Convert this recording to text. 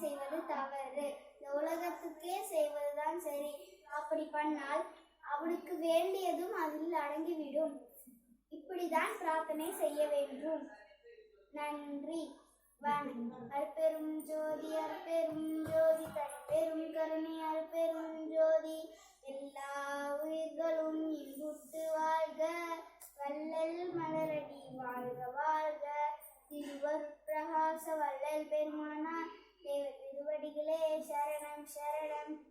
செய்வது தவறு. இந்த உலகத்துக்கே செய்வதுதான் சரி. அப்படி பண்ணால் அவனுக்கு வேண்டியதும் அதில் அடங்கிவிடும். இப்படிதான் பிரார்த்தனை செய்ய வேண்டும். நன்றி. அற்பெரும் ஜோதி அற்பெரும் ஜோதி தற்பெரும் கருணை அற்பெரும் ஜோதி. எல்லா உயிர்களும் இன்புட்டு வாழ்க. வள்ளல் மலரடி வாழ்க வாழ்க. திருவர் பிரகாச வள்ளல் பெருமான ഗുരുവായൂരപ്പടികളെ ശരണം ശരണം.